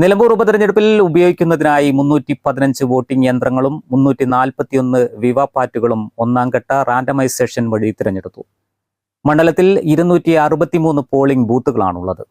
നിലമ്പൂർ ഉപതെരഞ്ഞെടുപ്പിൽ ഉപയോഗിക്കുന്നതിനായി മുന്നൂറ്റി പതിനഞ്ച് വോട്ടിംഗ് യന്ത്രങ്ങളും മുന്നൂറ്റി നാൽപ്പത്തിയൊന്ന് വിവാപാറ്റുകളും ഒന്നാം ഘട്ട റാൻഡമൈസേഷൻ വഴി തിരഞ്ഞെടുത്തു. മണ്ഡലത്തിൽ ഇരുന്നൂറ്റി അറുപത്തിമൂന്ന് പോളിംഗ് ബൂത്തുകളാണുള്ളത്.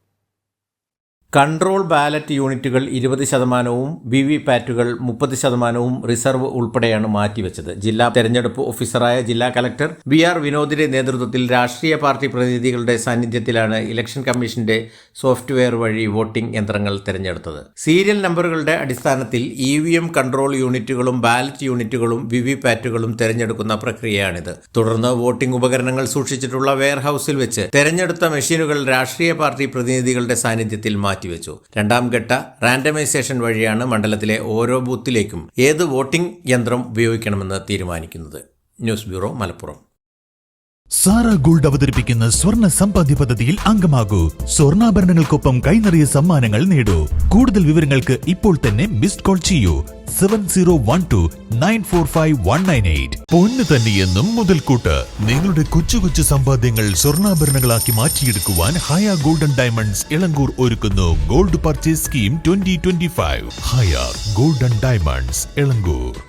കൺട്രോൾ ബാലറ്റ് യൂണിറ്റുകൾ ഇരുപത് ശതമാനവും വി വി പാറ്റുകൾ മുപ്പത് ശതമാനവും റിസർവ് ഉൾപ്പെടെയാണ് മാറ്റിവെച്ചത്. ജില്ലാ തെരഞ്ഞെടുപ്പ് ഓഫീസറായ ജില്ലാ കലക്ടർ ബി ആർ വിനോദിന്റെ നേതൃത്വത്തിൽ രാഷ്ട്രീയ പാർട്ടി പ്രതിനിധികളുടെ സാന്നിധ്യത്തിലാണ് ഇലക്ഷൻ കമ്മീഷന്റെ സോഫ്റ്റ്വെയർ വഴി വോട്ടിംഗ് യന്ത്രങ്ങൾ തെരഞ്ഞെടുത്തത്. സീരിയൽ നമ്പറുകളുടെ അടിസ്ഥാനത്തിൽ ഇ വി എം കൺട്രോൾ യൂണിറ്റുകളും ബാലറ്റ് യൂണിറ്റുകളും വി വി പാറ്റുകളും തെരഞ്ഞെടുക്കുന്ന പ്രക്രിയയാണിത്. തുടർന്ന് വോട്ടിംഗ് ഉപകരണങ്ങൾ സൂക്ഷിച്ചിട്ടുള്ള വെയർഹൌസിൽ വെച്ച് തെരഞ്ഞെടുത്ത മെഷീനുകൾ രാഷ്ട്രീയ പാർട്ടി പ്രതിനിധികളുടെ സാന്നിധ്യത്തിൽ മാറ്റിവെച്ചു. രണ്ടാം ഘട്ട റാൻഡമൈസേഷൻ വഴിയാണ് മണ്ഡലത്തിലെ ഓരോ ബൂത്തിലേക്കും ഏത് വോട്ടിംഗ് യന്ത്രം ഉപയോഗിക്കണമെന്ന് തീരുമാനിക്കുന്നത്. News bureau Malappuram. Sara gold അവതരിപ്പിക്കുന്ന സ്വർണ സമ്പാദ്യ പദ്ധതിയിൽ അംഗമാകൂ. സ്വർണാഭരണങ്ങൾക്കൊപ്പം കൈനിറിയ സമ്മാനങ്ങൾ നേടൂ. കൂടുതൽ വിവരങ്ങൾക്ക് ഇപ്പോൾ തന്നെ മിസ്ഡ് കോൾ ചെയ്യൂ. Seven zero one two nine four five one nine eight പൊന്ന് തന്നെയെന്നും മുതൽക്കൂട്ട്. നിങ്ങളുടെ കൊച്ചു കൊച്ചു സമ്പാദ്യങ്ങൾ സ്വർണാഭരണങ്ങളാക്കി മാറ്റിയെടുക്കുവാൻ ഹയ ഗോൾഡൻ ഡയമണ്ട്സ് ഇളങ്കൂർ ഒരുക്കുന്നു. Gold purchase scheme twenty twenty five Haya golden diamonds Elankur